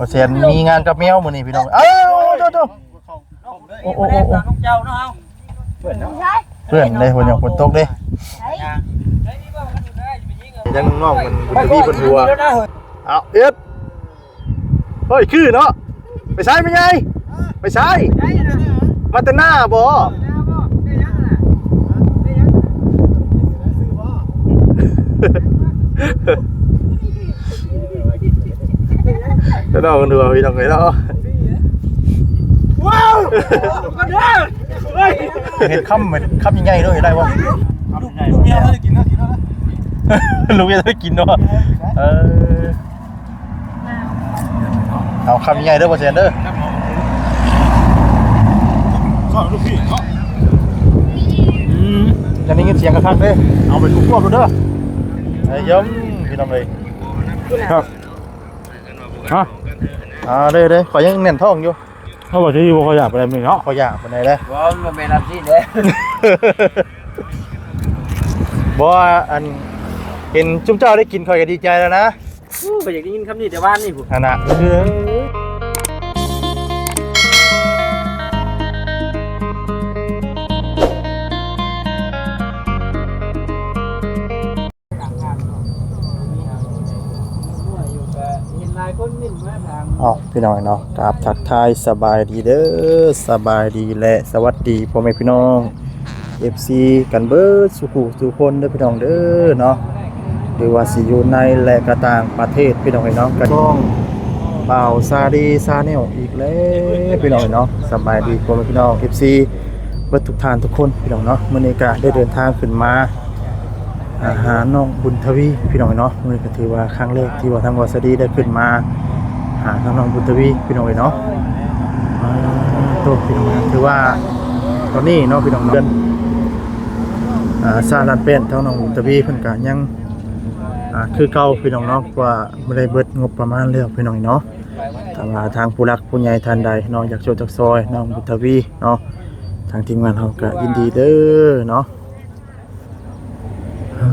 บ่เซียนมีงานกับแมวมื้อนี้พี่น้อง เอ้าโตโตโอ้โอ้โอ้โอ้เจ้าเนาะเพื่อนเลยฝนยังฝนตกเด้ยังน้องๆมันมันมีบนหัวเอาเอ็ดเฮ้ยคือเนาะไปใช้ไม่ไงไปใช้มาแต่หน้าบ่ ก็ดอกกันดูเอาพี่น้องเลยเนาะว้าวเห็นคำเหมือนคำยังไงด้วยได้ปะลูกเดียวเขาจะกินเนาะกินเนาะลุงจะได้กินเนาะเออเอาคำยังไงเด้อพ่อเซนเด้อสอนลูกพี่เนาะอืมจะได้ยินเสียงกระทักเด้อเอาไปคุกควบดูเด้อไอ้ยมพี่น้องเลยครับฮะ อ่าเด้อเด้อขอยังแน่นท้องอยู่เขาบอกที่ว่าเขาอยากไปอะไรมึงเนาะขออยากไปไหนเด้อว่ามันเป็นอาชีพเด้บ่ว่าอันเห็นจุ๊มเจ้าได้กินข่อยก็ดีใจแล้วนะ ไปอยากได้ยินคำนี้แต่บ้านนี่ผม อันน่ะ อ๋อพี่น้องเนาะกราบทักทายสบายดีเด้อสบายดีและสวัสดีพ่อแม่พี่น้อง FC กันเบิดสุขุสุคนเด้อพี่น้องเด้อเนาะหรือว่าสิอยู่ในและกระต่างประเทศพี่น้องเนาะกันต้องเบาซาดีซาเนลอีกแล้วพี่น้องเนาะสบายดีพ่อแม่พี่น้อง FC เบิดทุกท่านทุกคนพี่น้องเนาะมื้อนี้ก็ได้เดินทางขึ้นมาอาหารน้องบุญทวีพี่น้องเนาะมื้อนี้ก็ถือว่าครั้งแรกที่ว่าทางวาสดีได้ขึ้นมา หาทางน้องบุญทวีพี่น้องเนาะอ่าตัวพี่น้องถือว่าตอนนี้เนาะพี่น้องเดือนอ่าซาลันเป็นเท่าน้องตะบีเพิ่นก็ยังอ่าคือเก่าพี่น้องเนาะว่าบ่ได้เบิดงบประมาณแล้วพี่น้องเนาะถ้าว่าทางผู้รักผู้ใหญ่ท่านใดเนาะอยากช่วยจักซอยน้องบุญทวีเนาะทางทีมงานเราก็ยินดีเด้อเนาะอ่า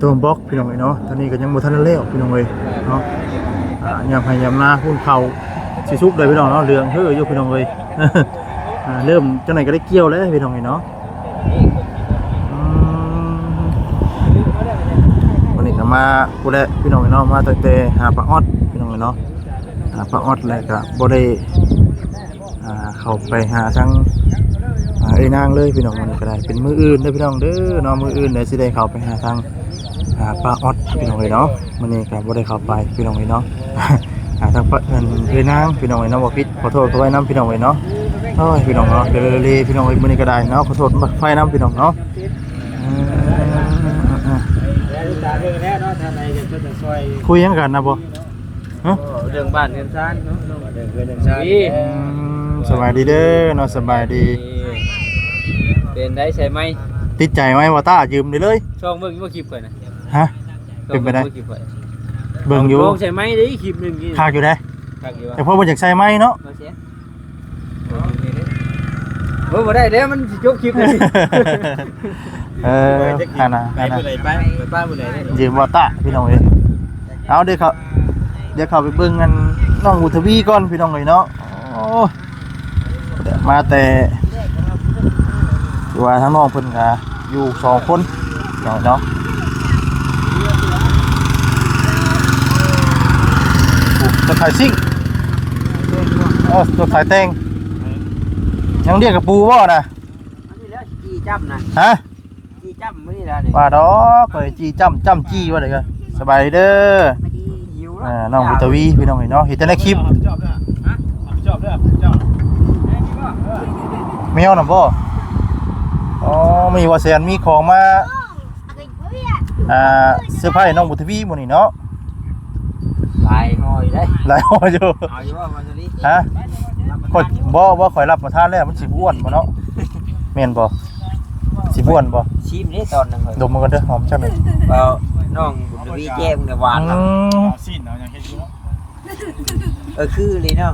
ตัวบล็อกพี่น้องเอ้ยเนาะตอนนี้ก็ยังบ่ทันได้แล้วพี่น้องเอ้ยเนาะ อ่ายามให้ยามนาหุ้นเขาสิสุกเลยพี่น้องเนาะเรื่องเฮ้ออยู่พี่น้องเอ้ยอ่าเริ่มจังไหนก็ได้เกี่ยวแล้วพี่น้องเอ้ยเนาะอืมวันนี้ก็มากูได้พี่น้องเนาะมาตั้งแต่หาปลาออดพี่น้องเลยเนาะหาปลาออดแล้วก็บ่ได้อ่าเข้าไปหาทั้งอ่าไอ้นางเลยพี่น้องมันก็ได้เป็นมืออื่นเด้อพี่น้องเด้อเนาะมืออื่นเดี๋ยวสิได้เข้าไปหาทางหาปลาออดพี่น้องเลยเนาะ มื้อนี้ก็บ่ได้เข้าไปพี่น้องเลยเนาะหาทางปลาเอิ้นเอ้ยนางพี่น้องเลยเนาะบ่ผิดขอโทษเขาไว้นํพี่น้องเลยเนาะโอ้ยพี่น้องเนาะเดี๋ยวเร็วๆพี่น้องเอ้ยมื้อนี้ก็ได้เนาะขอโทษไฟนํพี่น้องเนาะคุยยังกันนะบ่ฮะเรื่องบ้านเรื่องชานเนาะเรื่องเรื่องชานสบายดีเด้อเนาะสบายดี เป็นได้ใช่ไหมติดใจไหมว่าตายืมได้เลยช่องเบิ่งว่าคลิปก่อนนะฮะ เป็นไปได้เบิ่งอยู่ใช่ไหมได้คลิปหนึ่งกี่คากอยู่ได้ คักอยู่แต่พอบ่อยากใส่ไหมเนาะ มาเสียโอ้บ่ได้เด้มันสิจบคลิปเลยเออฮานะฮานะไปไปบ้านบ่ได้เด้ยืมว่าตาพี่น้องเอ้ยเอาเดี๋ยวเขาเดี๋ยวเขาไปเบิ่งกันน้องอุทวีก่อนพี่น้องเอ้ยเนาะโอ้เดี๋ยวมาแต่ที่ว่าทั้งน้องเพิ่นก็อยู่สองคนเนาะเนาะ ตัวถ่ายซิ่งเออตัวถ่ายแตงยังเรียกกับปูบ่นะอันนี้แล้วจีจ้ำนะฮะจีจ้ำมื้อนี้แล้วนี่ว่าดอกเคยจีจ้ำจ้ำจี้ว่าเด้อสบายดีเด้อหิวอ่าน้องบุตวีพี่น้องเห็นเนาะเห็นแต่ในคลิปจอบเด้อฮะจอบเด้อจอบแมวน่ะบ่อ๋อมีว่าแสนมีของมาอ่าเสื้อผ้าให้น้องบุตวีหมื้นี้เนาะลายหอย ได้หลายห่ออยู่เอาอยู่ว่ามันจะนี้ฮะข่อยบ่บ่ข่อยรับประทานแล้วมันสิบ่อ้วนบ่เนาะแม่นบ่สิบ่อ้วนบ่ชิมนี่ตอนนึงเฮ้ยดมมันกันเด้อหอมจังเลยเอาน้องบุญวีแจ้มเนี่ยหวานอืเนาะมสิ้นเอาอย่างเฮ็ดอยู่เออคือเลยเนาะ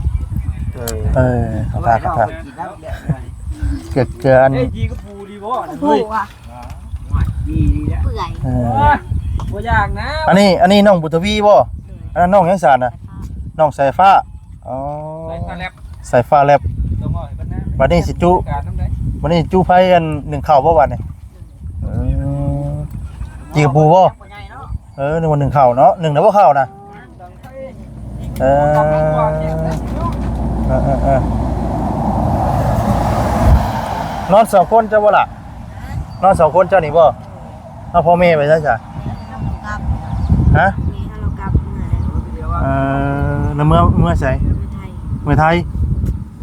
เออเออขอบคุณครับเกลือเกลืออันเฮ้ยจีก็ปูดีบ่ผูกอะดีดีนะเปื่อยเออ บ่อยากนะอันนี้อันนี้น้องบุตรวีบ่อันนั้นน้องยังสารนะ น้องสายฟ้าอ๋อใส่ตาแลบใส่ฟ้าแลบต้องเอาให้เพิ่นนะวันนี้สิจุการน้ำได้วันนี้จูไพ่อันหนึ่งเข่าวบ่วันนี่เออจีกับปูบ่ใหญ่เนาะเออหนึ่งวันหนึ่งเข่าวเนาะหนึ่งแล้วบ่เข่าวนะเออเออเออเออนอนสองคนเจ้าบ่ล่ะนอนสองคนเจ้านี่บ่เอาพ่อแม่ไปซะจ้ะกับฮะมีฮัลโหลกับเมื่อไหร่เออ แล้วเมื่อเมื่อใส่เมื่อไทยเมื่อไทย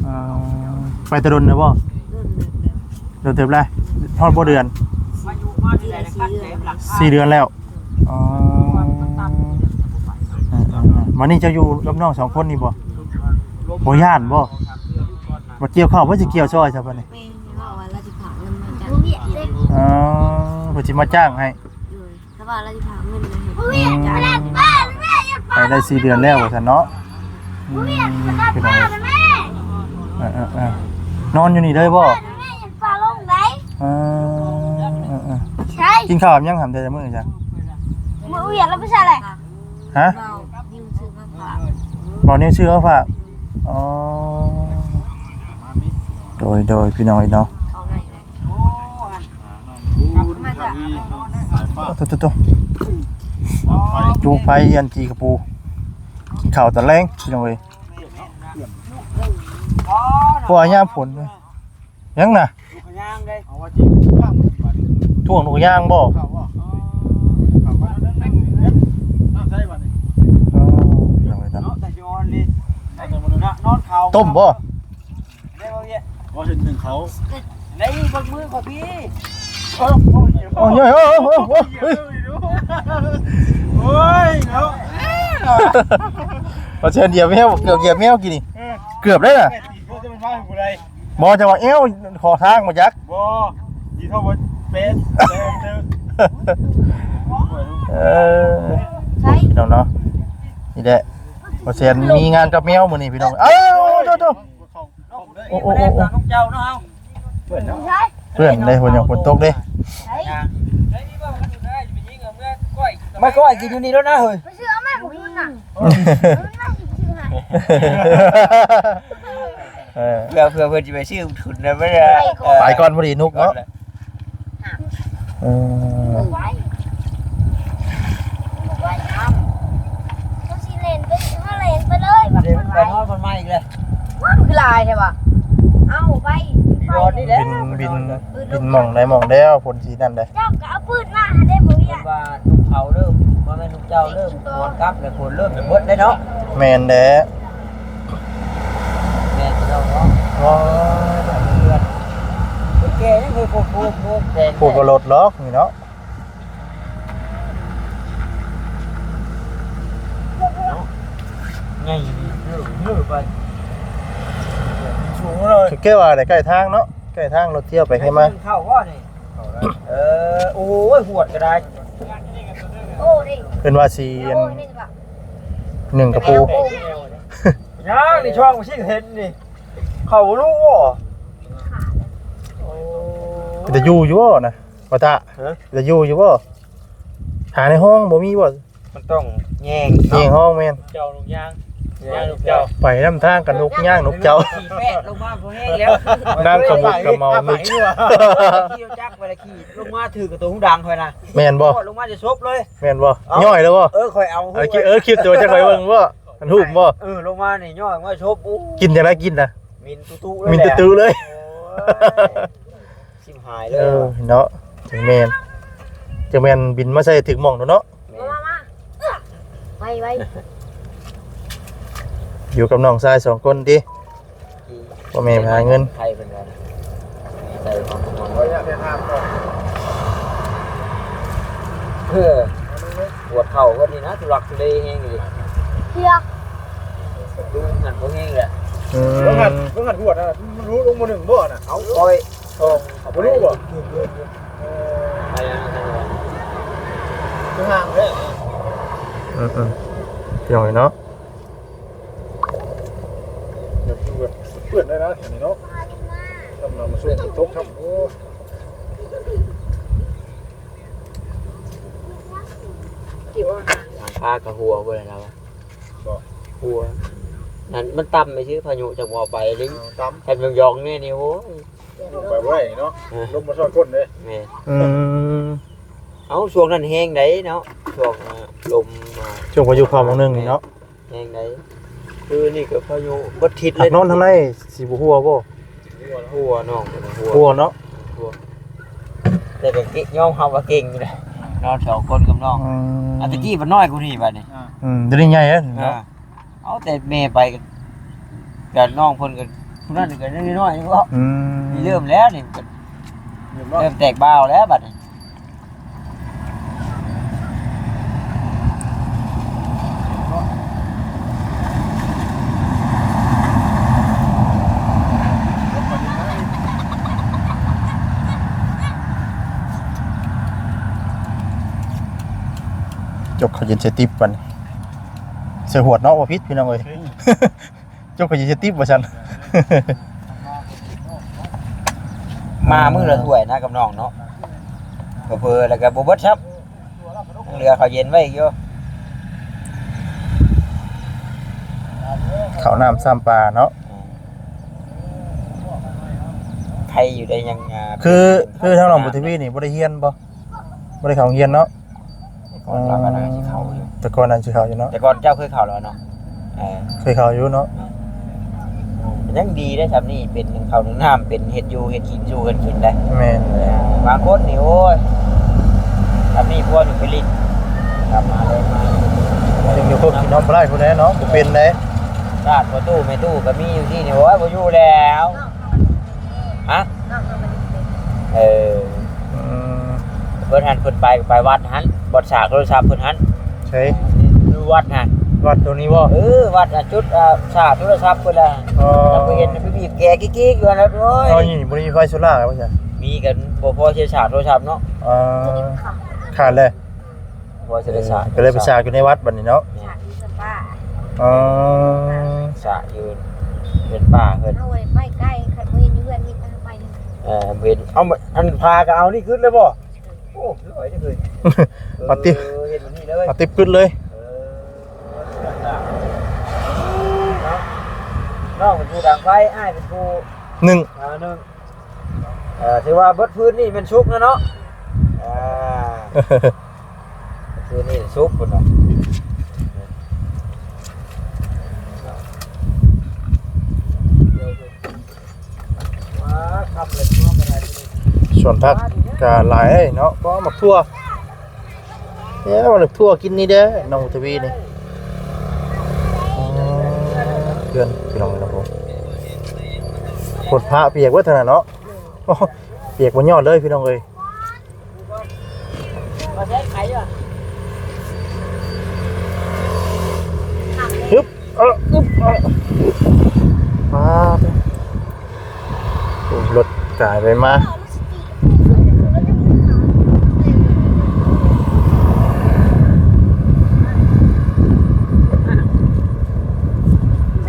เอ่อไปตะดนนะบ่รุ่นแบบเดือนเต็มแล้วทอดบ่เดือนมาอยู่มาที่ไหนนะครับเต็มหลังคาสี่เดือนแล้วอ๋อเออเออเออวันนี้เจะอยู่กับน้องสองคนนี่บ่บ่ย่านบ่บ่เกี่ยวข้าวบ่สิเกี่ยวซอยซะบัดนี้แม่เขาบอกว่าเราจะผ่าเงินมาจากเบียดเลยอ๋อเพิ่นสิมาจ้างให้เลยถ้าว่าเราจะผ่าเงินมาให้อืมจ่ายไปได้สี่เดือนแล้วว่าซั่นเนาะ อืมเป็นไงเออเออเออนอนอยู่นี่เลยบ่ปลาลงไหนเออเออเออใช่กินข้าวยังหำแต่มื้อจ้ะมือเหยียดแล้วไม่ใช่แหละฮะเราดิวซื้อมาผ่าบอกนี่ชื่อเขาฝากอ๋อโดยโดยพี่น้อยเนาะเอาไงเลยมาจากตุ๊ตุ๊ตุ๊จูไฟยันจีกระปูกิน ข้าวตะแรงพี่น้องเอ้ยพวกอาญาผลเว้ยยังน่ะลูกขย่างได้เอาว่าจริงข้างมันบาดนี้ท่วงนกย่างบ่ข้าวว่าข้าวว่านั่นนั่นนั่นน้ำใส่บาดนี้อ๋อพี่น้องเอ้ยเนาะเนาะแต่จอนนี่นอนเขาต้มบ่ได้บ่เยอะว่าเห็นหนึ่งเขาได้บนมือของพี่โอ้ยโอ้ยโอ้ยโอ้ยโอ้ยเฮ้ยโอ้ยเนาะ เอาเชิญเหยียบแมวเกือบเหยียบแมวกี่นี่เกือบได้น่ะแม่ตีเขาจะเป็นว่าผู้ใดบ่จะว่าเอ้วขอทางมาจัก บ่ยีเท่าว่าเป็นเดิมเออพี่น้องเนาะนี่แหละพอเซนมีงานกับแมวมื้อนี้พี่น้องเอ้าโตโตโอ้โอ้โอ้โอ้น้องเจ้าเนาะเปิดเนาะใช่เพื่อนได้ฝนยังฝนตกเด้ใช่ ไม่ก็ไอ้กินอยู่นี่แล้วนะเฮ้ยไม่เชื่อแม่ของคุณน่ะมันไม่ชื่อหาเออเพื่อเพื่อเพื่อจะไปชื่อทุนนะไม่ได้ไปก่อนพอดีนุกเนาะเออไว้ไว้ทำก็สิเลนไปถ้าเลนไปเลยแบบเดี๋ยวไปนอนคนใหม่อีกเลยว่ามันคือลายใช่ปะเอาไป รอนี่แหละบินบินบินหม่องได้หม่องแล้วฝนสีนั่นได้เจ้าก็เอาปืนมาได้บ่คเนี่ยนว่าลูกเขาเริ่มว่าแม่ลูกเจ้าเริ่มควรกลับแล้วคนเริ่มจะเบิดได้เนาะแมนแด้แม่เจ้าเนาะว้าเพื่อนคนแก่ยังเคยโคกโคกโคกแดงผูกกระโดดล็อกนี่เนาะไงเยอะเยอะไป สูงเลยคือแก้ว่าได้ใกล้ทางเนาะใกล้ทางรถเที่ยวไปให้มาเข้าว่านี่เออโอ้ยหวดก็ได้โอ้ดิเป็นว่าสีอันโอ้ยนี่ก็หนึ่งกระปูย่างนี่ช่องชิเห็นนี่เขารู้ว่าจะอยู่อยู่บ่นะว่าตาจะอยู่อยู่บ่หาในห้องบ่มีบ่มันต้องแยงยิงห้องแม่นเจ้าลูกย่างย่างลูกเจ้า ไปนํทางกันนกย่างนกเจ้าขี่แปะลงมาพวกนี้แล้วนั่งกระมุกกระเมานึกขี่จักเวลาขี่ลงมาถือกับตัวหุ้งดังคอยนะแม่นบ่ลงมาจะซบเลยแม่นบ่ย่อยแล้วบ่เออคอยเอาเออคิดเออคลิปตัวจะคอยเบิ่งบ่อันหูบบ่เออลงมานี่ย่อยมาชบอู้กินจังไดกินน่ะมินตุ้ๆมินตื้อๆเลยชิมหายเลยเออเนาะจังแม่นจังแม่นบินมาใส่ถึงหม่องเนาะมามาไปไป อยู่กับน้องชายสองคนดิพ่อแม่หาเงิน ไทยเป็นกันใส่ของทุกคนโอ้ยอยากเห็นห้ามก่อนเพื่อปวดเข่าก็ดีนะทุลักทุเลเองดิเชือกดูหันพวกเองแหละอืมต้องหันต้องหันหัวน่ะมันรู้ลงมาหนึ่งบ่น่ะเอาคอยโชงบ่รู้บ่ไปยังไงต้องห่างเด้ออืมอืมพี่น้อยเนาะ เดี๋ยวดูแบบเปื้อนได้นะแถวนี้เนาะกำลังมาช่วยตกครับโอ้หางผ้ากับหัวเว้ยแล้วหัวนั่นมันต่ำไปชื่อพายุจากบ่อไปลิงตามแทนยองๆเนี่ยนี่โอ้ยไปบ่ได้เนาะลมมาซอยก้นเลยแม่อืมเอาช่วงนั้นแห้งได้เนาะช่วงอ่าลมมาช่วงพายุเข้าบางนึงนี่เนาะแห้งได้ คือนี่ก็พายุบัดทิศเลหัยกนอนทางในสิบ่ฮู้บ่หัวน้องหัวฮู้เนาะแต่ก็เก่งย่อมเฮาว่าเก่งอยู่เลยนอนสองคนกับน้องอืมอันตะกี้มันน้อยกว่านี้บัดนี้อืมเดี๋ยวนี้ใหญ่แล้วอ่าเนาะเอาแต่แม่ไปกันกับน้องเพิ่นก็ผู้นั้นก็น้อยๆนี่ก็อืมนี่เริ่มแล้วนี่ก็เริ่มแตกบ้าวแล้วบัดนี้ จกเขาเย็นเสยติบกันเสือหวดเนาะบ่ผิดพี่น้องเอ้ยจกเขาเย็นเสยติบว่าซั่นมามื้อละถ้วยนะกับน้องเนาะเพิ่นแล้วก็บ่เบิดครับยังเหลือข้าวเย็นไว้อีกอยู่ข้าวน้ำซ้ำปลาเนาะใครอยู่ได้ยังอ่าคือคือทางหลวงบุตรวีนี่บ่ได้เฮียนบ่บ่ได้เข้าโรงเรียนเนาะ ก่อนเราก็น่าสิเข้าอยู่แต่ก่อนนั้นสิเข้าอยู่เนาะแต่ก่อนเจ้าเคยเข้าแล้วเนาะเออเคยเข้าอยู่เนาะยังดีได้ครับนี่เป็นหนึ่งข้าวหนึ่งน้ำเป็นเห็ดอยู่เห็ดกินอยู่กันกินได้แม่นบางคนนี่โอ้ยทำนี่พวกอยู่ไปลินกลับมาเลยมายังอยู่พวกกินน้องบ่ได้พุ่นแหละเนาะบ่เป็นเด้ราดประตูไม่ตู้ก็มีอยู่ที่นี่โอ้ยบ่อยู่แล้วฮะเอออืม เพิ่นหันเพิ่นไปไปวัดหันบดฉากโทรศัพท์เพิ่นหันใช่ดูวัดหันวัดตัวนี้บ่เออวัดน่ะจุดอ่าฉากโทรศัพท์เพิ่นล่ะอ๋อถ้าไปเห็นไปบีบแกกิ๊กๆอยู่นั่นโอ้ยเอานี่บ่ได้มีไฟโซล่าร์บ่ใช่มีกันบ่พอเสียฉากโทรศัพท์เนาะอ่าขาดเลยพอเสียฉากก็เลยไปฉากอยู่ในวัดบัดนี้เนาะฉากที่สป้าอ๋อฉากอยู่เป็นป่าเพิ่นเอาไว้ไปใกล้คันบ่เห็นอยู่เพื่อนมีไปหนึ่งเออเห็นเอามาอันพาก็เอานี่ขึ้นเลยบ่โอ้สวยจังเลยปาติเออเห็นมันนี่เลยเอาติบขึ้นเลยเออเนาะน้องเป็นผู้ดังไฟอ้ายเป็นผู้หนึ่งอ่าหนึงเอ่อถือว่าเบิดพื้นนี่เป็นชุกนะเนาะอ่าพื้นนี่ชุกพุ่นเนาะว้าขับเลยช่วงอะไรนี่ส่วนผั ก็หลายเนาะก็มักทั่วเนี่ยมันทั่วกินนี่เด้อน้องทวีนี่เพื่อนพี่น้องนะผมผดพระเปียกว่าเท่านั้นเนาะเปียกบนยอดเลยพี่น้องเอ้ยฮึบเอออึ๊บเออมาโอ้รถกายไปมา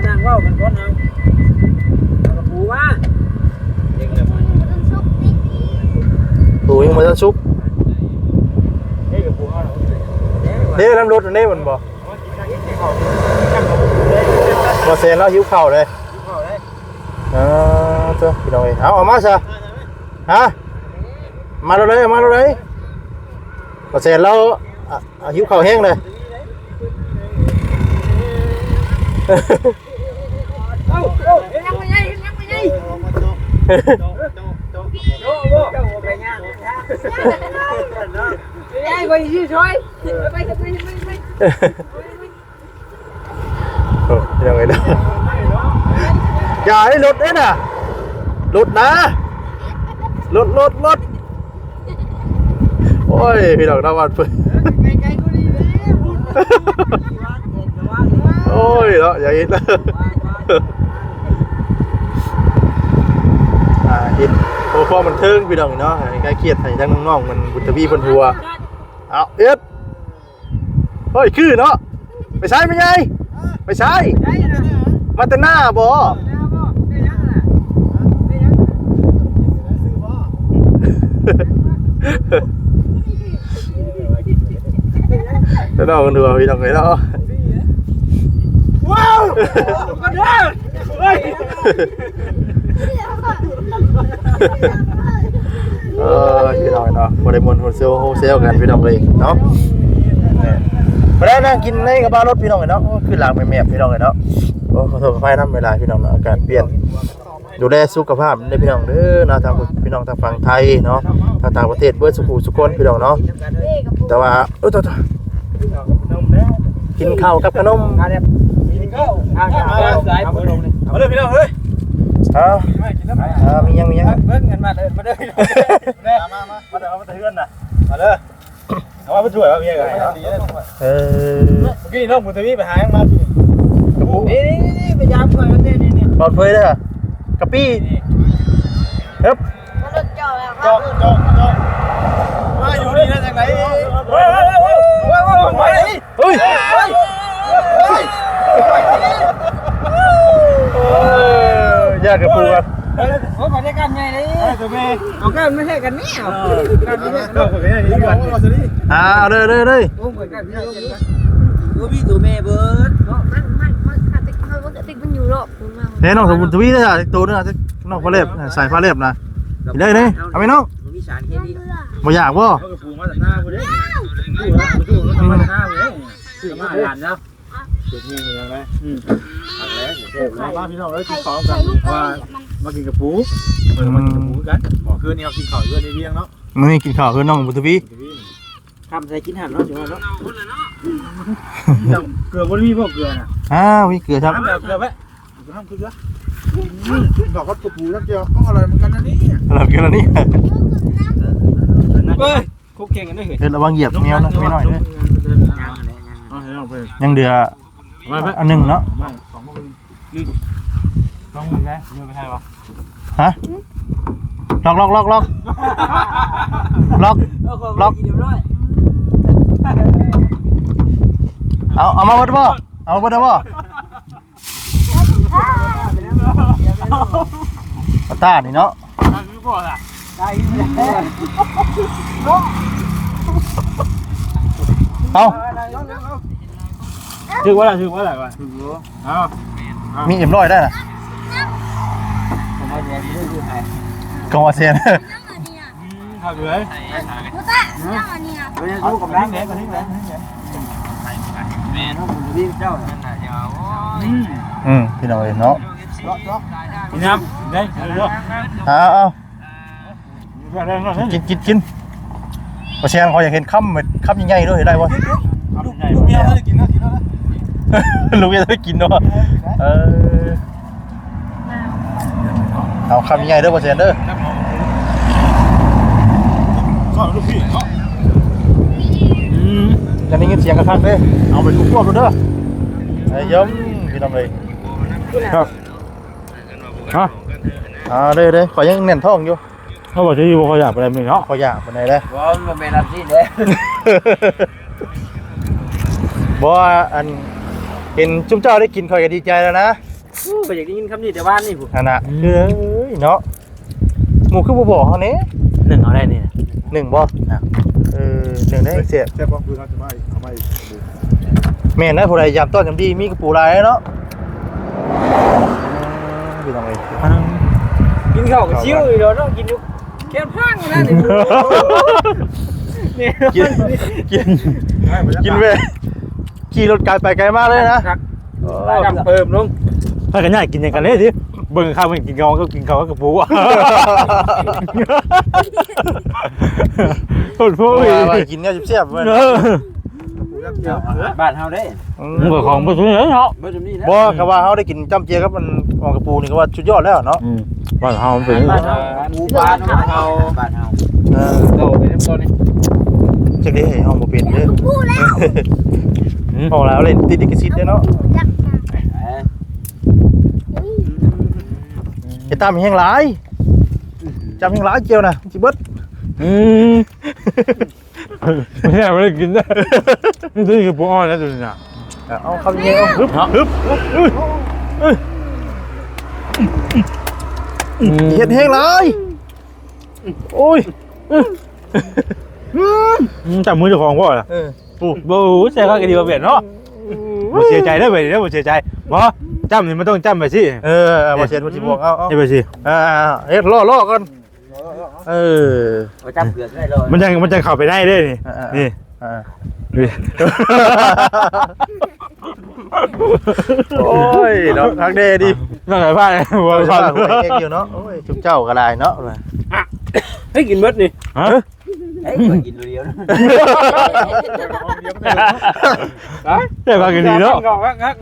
นั่งเว้ากันก่อนเอาเอากระปูมาเด็กเลยมา ต้องซุกนี่ ตูยังมาทันซุกเฮ้ยกับปูห้าเด้น้ำรถอันนี้มันบ่บ่เซนแล้วหิวข้าวเลยอ่าเจ้าพี่น้องเอ้ยเอาเอามาซะฮะมาเราเลยเอามาเราเลยบ่เซนแล้วอะอะหิวข้าวแห้งเลยยังไม่ใช่ยังไม่ใช่โอ้โห เจ้าหัวไปย่างนะไอ้คนชื่อช่วยไปไปไปไปโอ้พี่น้องเอ้ยเด้ออย่าให้รถเด้น่ะรถนะรถรถรถโอ้ยพี่น้องน้ำมันเพิ่นไกลๆก็ดีเลยโอ้ยเนาะอย่าคิดนะ อ่าคิดโอ้พอมันเทิงพี่น้องเนาะให้ใกล้เครียดให้ทั้งน้องๆมันบุตรบี้บนหัวเอาเอ็ดเฮ้ยคือเนาะไปใช้ไม่ไงไปใช้มาแต่หน้าบ่แล้วน้องกันดูพี่น้องเลยเนาะว้าวก็เด้อเฮ้ย เออพี่น้องเนาะบ่ได้มวนโฮเซลโฮเซลกันพี่น้องเลยเนาะเนี่ยบ่ได้นั่งกินในกระบะรถพี่น้องเลยเนาะโอ้คือหลังแม่ๆพี่น้องเลยเนาะโอ้ขอโทษขออภัยนำเวลาพี่น้องเนาะอากาศเปลี่ยนดูแลสุขภาพในพี่น้องเด้อเนาะทางพี่น้องทางฝั่งไทยเนาะทางต่างประเทศเบิดสุขุสุขคนพี่น้องเนาะแต่ว่าเออตัวตัวกินข้าวกับขนมมาเลยพี่น้องเฮ้ย อ้าวไม่กินน้ำไหนอ้าวมียังมียังเบิ้งเงินมาเลยมาเด้อมามามามาเด้อมาเถื่อนน่ะมาเด้อเอามาช่วยว่ามีอะไรเนาะเออเมื่อกี้น้องมุทวีไปหายังมาพี่นี่นี่นี่พยายามช่วยมันนี่นี่นี่บอลเฟยเด้อกะปี้เฮ้บมันเจาะแล้วคจรัอบกจอกจอกมาอยู่นี่ได้จากไหนเฮ้ยเฮ้ยเฮ้ยเฮ้ยเฮ้ยเฮ้ยเฮ้ยเออากกับปูกันโอ้ยมาได้กันไงนี่ตัวแม่เอากันไม่ใช่กันนี่เอากันไม่ใช่กันไม่ใช่กันนี่กันนี่อ่าเอาเลยเลยเลยโอ้ยกันนี่ตัวพี่ตัวแม่เบิดมันมันมันขาดติ๊กมันมันติ๊กมันอยู่หรอกคุณมาเฮ้ยน้องสมบูรณ์ทวีเลยอะตัวนึงอะน้องฟ้าเล็บใส่ฟ้าเล็บนะได้เลยเอาไหมน้องมีสารเคมีบ่อยากบ่ปูมาจากหน้ากูเด้ปูมาจากหน้ากูเด้ ซื้อมาหลานเนาะจุดนี้ยังไงอืมมาบ้านพี่น้องแล้วกินของกันว่ามากินกับปูเออมากินกับปูกันบอกคืนนี้เรากินข้าวด้วยในเวียงเนาะมื้อนี้กินข้าวคือน้องบุญทวีทำใส่กินหันเนาะจังหวะเนาะเกลือบ่มีพวกเกลือน่ะอ้าวมีเกลือครับน้ำแบบเกลือไว้น้ำเกลือดอกก็กระปูนักเดียวต้องอะไรเหมือนกันนะนี่เราเกลือนี่เฮ้ยคุกเก่งกันด้วยเหรอเดี๋ยวระวังเหยียบแมวนะไม่น้อยเด้อเอาให้เราไปยังเดืออันหนึงเนาะสองมือต้องมือใช่มือไม่ใช่ปะฮะล็อกล็อกล็อกล็อกล็อกล็อกเอาเอามาวัดบ่เอามาวัดบ่ปาต้านี่เนาะเอา ถือว่าอะไรถือว่าอะไรวะอ้าวมีเอ็มร้อยได้นะกองวาเซียนทำเลยมุตะนั่งอันนี้อะเอากับน้ำแหนกับทิ้งแหนแม่น้องบุญพี่เจ้านั่นน่ะยาวอืมพี่น้องเอ็เนาะกินน้ำได้เรื่อยเอาเอาๆเรื่อยๆกินกินกินวาเซียนเขาอยากเห็นค่ำค่ำใหญ่ๆด้วยได้ปะลูกลูกเมียเขาจะกินนะกินแล้วนะ ลูกจะได้กินเนาะเออเอาคำใหญ่เด้อเปอร์เซ็นต์เด้อก็ลูกพี่เนาะอืมจะได้ยินเสียงกระทักเด้อเอาไปทุกรอบดูเด้อไอ้ยมพี่น้องเลยครับฮะอ่าเด้อเด้อขอยังแน่นท้องอยู่เขาบอกจะอยู่เขาอยากไปอะไรมึงเนาะขออยากปานใดเด้อว่ามันเป็นรับที่เด้บ่ว่าอัน เห็นจุ๊มเจ้าได้กินข่อยก็ดีใจแล้วนะก็อยากได้ยินคำนี้แต่บ้านนี่ผู้อันน่ะเอ้ยเนาะหมู่คือบ่บอกเฮานี่หนึ่งเอาได้นี่หนึ่งบ่เออหนึ่งได้เสียแซ่บว่าคือเราจะมาอีกเอามาอีกแม่นนะผู้ใดยามต้อนยามดีมีกระปูลายเนาะพี่น้องเอ้ยกินข้าวกับชิวอยู่เดี๋ยวต้องกินอยู่แก้พังนะนี่กินกินกินเว้ย ขี่รถไกลไปไกลมากเลยนะได้ดำเพิ่มลงถ้ากันย่ากินอย่างกันเลยสิเบิ่งข้าวมันกินกองก็กินข้าวกับปูอะโคตรพูดว่าว่ากินเนี่ยเสียบๆเว้ยบ้านเฮาได้อืมึงมก็ของบ่ซื้อเนาะเบิดนี้นะบ่ก็ว่าเฮาได้กินจ้ำเจียกับมันออกกระปูนี่ก็ว่าสุดยอดแล้วเนาะอืมบ้านเฮาเป็นบ้านเฮาหมู่บ้านเฮาบ้านเฮาเออโตไปน้ำต้นนี่จักได้เฮาบ่เป็นเด้อ พอแล้วเล่นติดลิขสิทธิ์เด้เนาะจะตามแห้งหลายจำแห้งหลายเจียวนะสิเบิดอืมไม่ใช่ไม่ได้กินได้นี่คือปูอ่อนแล้วตัวนี้นะเอาคำเงี้ยเอาฮึบฮึบเฮ็ดแห้งหลายโอ้ยจับมือเจ้าของพ่อล่ะเออ ปูบูใส่ข้าวกระดิ่งเบียดเนาะอบ่เสียใจได้อเว้ยเด้อบ่เสียใจบ่จำนี่มันต้องจำไปสิเออเอาบ่เสียนบ่สิบอกเอาเอาเฮ็ดไปสิอ่าๆเฮ็ดล่อล่อก่อนเออบ่จับเกือกได้เลยมันจะมันจะเข้าไปได้เด้อนี่อ่าๆนี่อ่านี่ โอ้ยเนาะทักเด้ดินั่นแหละพ่าบ่โอ้ยพ่าว่าหัวเอกอยู่เนาะโอ้ยจุ๊บเจ้าก็ได้เนาะให้กินเบิดนี่ฮะ เอ้ยกินเดียวนะได้พากันดีเนาะ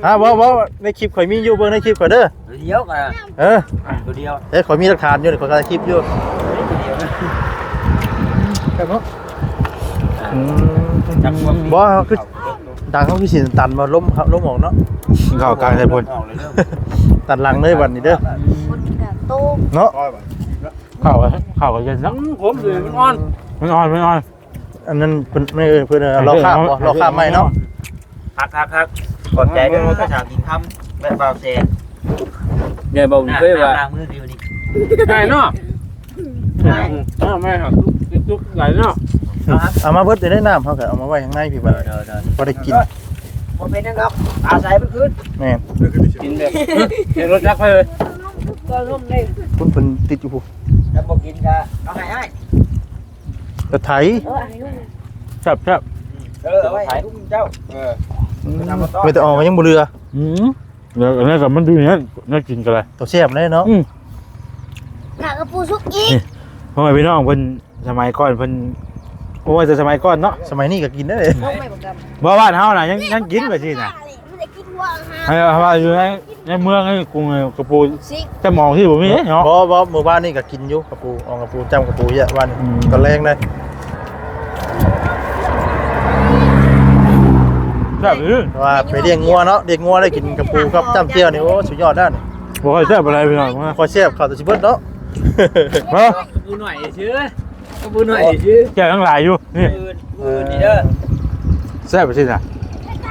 ฮะบ่บ่ในคลิปข่อยมีอยู่เบิ่งในคลิปข่อยเด้อเดียวกันเออตัวเดียวเอ้ยข่อยมีหลักฐานอยู่นี่ข่อยก็ถ่ายคลิปอยู่ตัวเดียวนะอืมจับความบ่คือดังเขาคือสิตันมาล้มล้มออกเนาะเข้ากลางใส่พลออกเลยเด้อตัดหลังเลยวันนี้เด้อคนกะโตเนาะเข้าเข้าก็เย็นนะผมเลยมันอ่อน มันอ่อนมันอ่อนอันนั้นเพิ่นไม่เออเพิ่นเอาเราข้ามบ่เราข้ามไม่เนาะหักหักหักขอบใจด้วยภาษากินคำแบบเบาเซนใหญ่บ่ผมเคยว่าล้างมือดีวันนี้ได้เนาะอ้าวไม่หักทุกทุกไหลเนาะเอามาเบิดได้น้ำเฮาก็เอามาไว้ข้างในพี่บัดเดินเดินบ่ได้กินบ่เป็นนั่นหรอกอาศัยมันขึ้นแม่นกินแบบเห็นรถจักรไปเลยคุณเพิ่นติดอยู่พุ่นถ้าบ่กินก็เอาให้ให้ก ระไถเอออันนี้ลูกแซ่บแซ่บเออเอาไว้ให้ลูกเจ้าเออไม่แต่ออกมายังบ่เรืออืมเดี๋ยวอันนี้กับมันดูอย่างนี้น่ากินกันเลยตัวแซ่บเลยเนาะหนักกระปูซุกอีกเพราะว่าพี่น้องเพิ่นสมัยก่อนเพิ่นโอ้ยแต่สมัยก่อนเนาะสมัยนี้ก็กินได้เลยลงไม่บอกกันบ่บ้านเฮาน่ะยังยังกินไปสิน่ะ ให้เอาว่าอยู่ในในเมืองในกรุงกระปูซิจะมองที่บ่มีเนาะ บ่บ่หมู่บ้านนี่ก็กินอยู่กระปูออกกระปูจ้ำกระปูเยอะวันอืม ตอนแรงเลยแซ่บอยู่ว่าไปเลี้ยงงัวเนาะเลี้ยงงัวได้กินกระปูกับจ้ำเจียวนี่โอ้สุดยอดด้านบ่ค่อยแซ่บอะไรพี่น้องมาคอยแซ่บข้าวตัวสิเบิดเนาะ ฮะบูหน่อยชื่อบูหน่อยชื่อแก่ทั้งหลายอยู่นี่มือมือนี่เด้อแซ่บไปสิน่ะ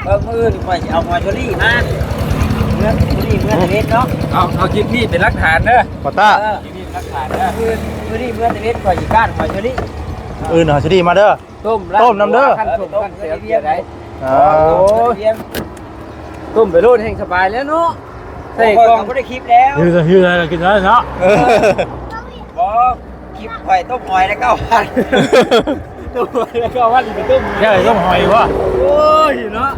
เออมือนี่ค่อยสิเอาหอยเชอรี่มาเมื่อเชอรี่เมื่อตะเวนเนาะเอาเอาคลิปนี้เป็นหลักฐานเด้อปอต้าเออนี่หลักฐานเด้อมือมือนี่เมื่อตะเวนค่อยสิก้านหอยเชอรี่อื่นหาสิดีมาเด้อ ต้มต้มน้ำเด้อ ขั้นต้มขั้นเสียเสียได้อ่าโอ้ยต้มไปโลดแห่งสบายแล้วเนาะใส่ใส่กกล่ล่อองงบ่ได้คลิปแล้วยืนยืนอะไรกินได้เนาะเออบ่คลิปข่อยต้มหอยแล้วก็พันต้มแล้วก็วันไปต้มแก่ต้องหอยวะโอ้ ยเนาะ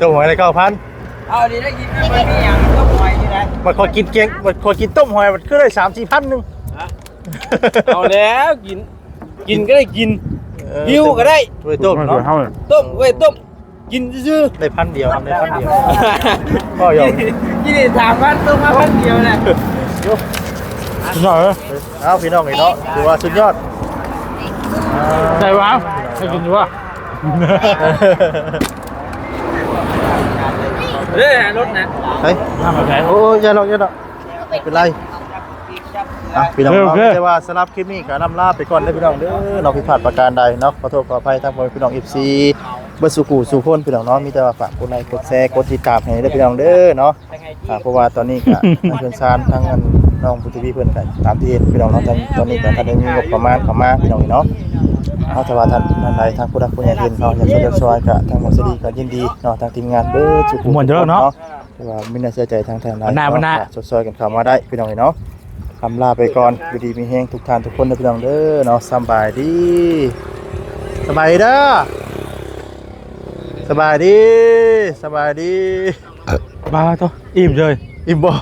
ตัวหอยอะไรเก้าพันเอาดีได้กินนะมันมีอย่างต้มหอยนี่นะมันคอยกินเก่งมันคอยกินต้มหอยมันคือได้สามสี่พันหนึ่งเอาแล้วกิน กินก็ได้กินเออหิวก็ได้ด้วยต้มมันเนาะเฮาต้มเว้ยต้มกินซื่อได้พันเดียวครับได้พันเดียวๆก็ยอมกินได้สามพันต้มมาพันเดียวแหละสุดยอดเลยเอาพี่น้องไอ้เนาะถือว่าสุดยอดอ่าใช่ปะให้กินอยู่วะ เด้อรถนะเฮ้ยน้ำมาแข็งโอ้ยอย่าหรอกอย่าหรอกไม่เป็นไรอะพี่น้องโอเนาะเคแต่ว่าสำหรับคลิปนี้ก็นำลาไปก่อนเด้อพี่น้องเด้อเราผิดพลาดประการใดเนาะขอโทษขออภัยทั้งพี่น้อง FC เบิดสุกูสู่คนพี่น้องเนาะมีแต่ว่าฝากกดไลค์กดแชร์กดติดตามให้เด้อพี่น้องเด้อเนาะอ่าเพราะว่าตอนนี้ก็ทางเพื่อนซานทางอันน้องพุทธิวีเพิ่นก็ตามที่เห็นพี่น้องเนาะตอนตอนนี้ก็ท่านได้มีงบประมาณเข้ามาพี่น้องเนาะเอาแต่ว่าท่านท่านใดทางผู้รักผู้ใหญ่เห็นเนาะอยากช่วยเหลือช่วยก็ทางหมอสดีก็ยินดีเนาะทางทีมงานเบิดสุกูหมดเยอะเนาะ แต่ว่าไม่น่าเสียใจทางแทนไรวันหน้าวันหน้า สดซอยกันเข้ามาได้พี่น้องเนาะคำลาไปก่อนอยู่ดีมีแห้งทุกท่านทุกคนนะพี่น้องเด้อเนาะสำบายดีสบายดีเด้อ สบายดี สบายดี บ้าตัวอิ่มเลย อิ่มบ่